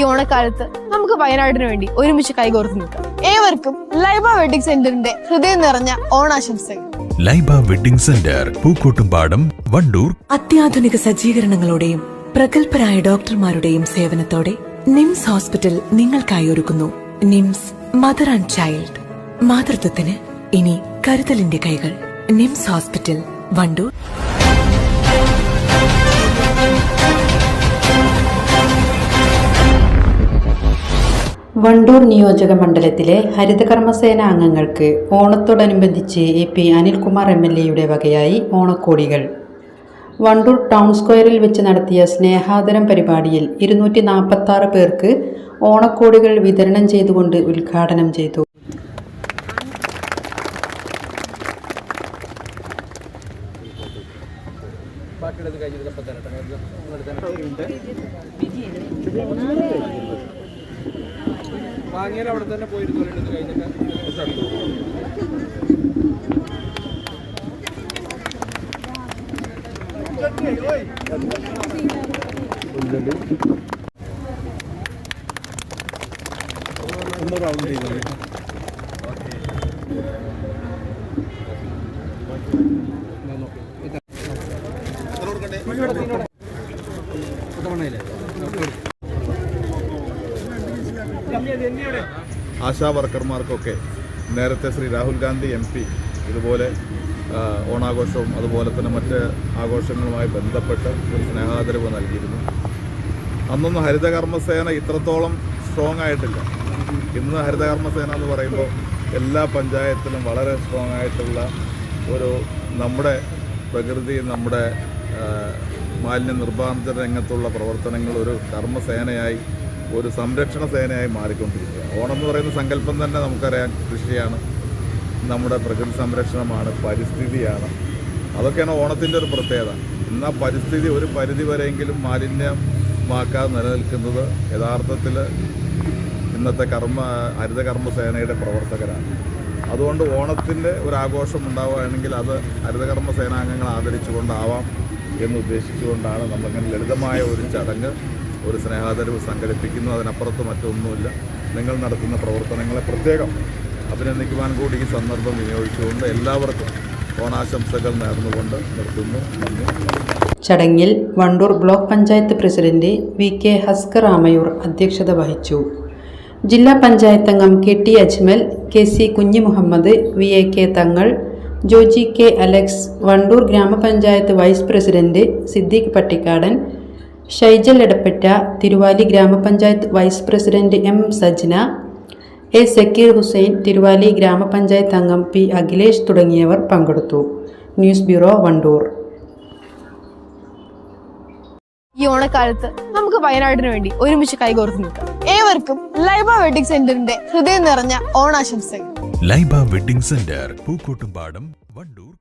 ഈ ഓണക്കാലത്ത് നമുക്ക് വയനാടിന് വേണ്ടി ഒരുമിച്ച് കൈകോർത്ത് നിൽക്കാം. ഏവർക്കും ലൈബ വെഡിങ് സെന്ററിന്റെ ഹൃദയം നിറഞ്ഞ ഓണാശംസകൾ. Laiba wedding centre Pookkottumpadam Wandoor. അത്യാധുനിക സജ്ജീകരണങ്ങളുടെയും പ്രഗത്ഭരായ ഡോക്ടർമാരുടെയും സേവനത്തോടെ നിംസ് ഹോസ്പിറ്റൽ നിങ്ങൾക്കായി ഒരുക്കുന്നു. NIMS mother and child. മാതൃത്വത്തിന് ഇനി കരുതലിന്റെ കൈകൾ. Nymphs hospital Wandoor. വണ്ടൂർ നിയോജക മണ്ഡലത്തിലെ ഹരിതകർമ്മസേന അംഗങ്ങൾക്ക് ഓണത്തോടനുബന്ധിച്ച് A P Anilkumar M L എയുടെ വകയായി ഓണക്കോടികൾ. വണ്ടൂർ ടൗൺ സ്ക്വയറിൽ വെച്ച് നടത്തിയ സ്നേഹാദരം പരിപാടിയിൽ ഇരുന്നൂറ്റി നാൽപ്പത്തി ആറ് പേർക്ക് ഓണക്കോടികൾ വിതരണം ചെയ്തുകൊണ്ട് ഉദ്ഘാടനം ചെയ്തു. വാങ്ങിയാൽ അവിടെ തന്നെ പോയിരുന്നു എടുത്ത് കഴിഞ്ഞിട്ട് ഒന്ന് റൗണ്ട് ചെയ്തു ആശാ വർക്കർമാർക്കൊക്കെ നേരത്തെ ശ്രീ രാഹുൽ ഗാന്ധി എം പി ഇതുപോലെ ഓണാഘോഷവും അതുപോലെ തന്നെ മറ്റ് ആഘോഷങ്ങളുമായി ബന്ധപ്പെട്ട് ഒരു സ്നേഹാദരവ് നൽകിയിരുന്നു. അന്നൊന്നും ഹരിതകർമ്മസേന ഇത്രത്തോളം സ്ട്രോങ് ആയിട്ടില്ല. ഇന്ന് ഹരിതകർമ്മസേന എന്ന് പറയുമ്പോൾ എല്ലാ പഞ്ചായത്തിലും വളരെ സ്ട്രോങ് ആയിട്ടുള്ള ഒരു നമ്മുടെ പ്രകൃതി നമ്മുടെ മാലിന്യ നിർമ്മാർജന രംഗത്തുള്ള പ്രവർത്തനങ്ങൾ ഒരു കർമ്മസേനയായി ഒരു സംരക്ഷണ സേനയായി മാറിക്കൊണ്ടിരിക്കുക. ഓണം എന്ന് പറയുന്ന സങ്കല്പം തന്നെ നമുക്കറിയാം കൃഷിയാണ്. നമ്മുടെ പ്രകൃതി സംരക്ഷണമാണ് പരിസ്ഥിതിയാണ്. അതൊക്കെയാണ് ഓണത്തിന്റെ ഒരു പ്രത്യേകത. എന്നാൽ പരിസ്ഥിതി ഒരു പരിധി വരെയെങ്കിലും മാലിന്യമാക്കാതെ നിലനിൽക്കുന്നത് യഥാർത്ഥത്തിൽ ഇന്നത്തെ കർമ്മ ഹരിതകർമ്മ സേനയുടെ പ്രവർത്തകരാണ്. അതുകൊണ്ട് ഓണത്തിന്റെ ഒരു ആഘോഷം ഉണ്ടാവുകയാണെങ്കിൽ അത് ഹരിതകർമ്മ സേനാംഗങ്ങൾ ആദരിച്ചുകൊണ്ടാവാം എന്ന് ഉദ്ദേശിച്ചുകൊണ്ടാണ് നമ്മളിങ്ങനെ ലളിതമായ ഒരു ചടങ്ങ് ഒരു സ്നേഹാദരവ് സംഘടിപ്പിക്കുന്നു അതിനപ്പുറത്ത് മറ്റൊന്നുമില്ല. നിങ്ങൾ നടത്തുന്ന പ്രവർത്തനങ്ങളെ പ്രത്യേകം അഭിനന്ദിക്കുവാൻ കൂടി ഈ സന്ദർഭം വിനിയോഗിച്ചുകൊണ്ട് എല്ലാവർക്കും ഓണാശംസകൾ നേർന്നുകൊണ്ട് നിർത്തുന്നു. നന്ദി. ചടങ്ങിൽ Wandoor block panchayat president V K Haskar Amayur അധ്യക്ഷത വഹിച്ചു. ജില്ലാ പഞ്ചായത്ത് അംഗം K T Ajmal K C Kunjimuhammad V A K Thangal Joji K Alex Wandoor grama panchayat vice president Siddique Pattikkadan Shaijal Edappatta Thiruvali grama panchayat vice president M Sajna A Sakeer Hussain Thiruvali grama panchayat അംഗം P Akhilesh തുടങ്ങിയവർ പങ്കെടുത്തു. News bureau Wandoor. ഈ ഓണക്കാലത്ത് നമുക്ക് വയനാടിന് വേണ്ടി ഒരുമിച്ച് കൈകോർത്ത് നിൽക്കാം. ഏവർക്കും ലൈബ വെഡിങ് സെന്ററിന്റെ ഹൃദയം നിറഞ്ഞ ഓണാശംസകൾ. Laiba wedding centre Pookkottumpadam Wandoor.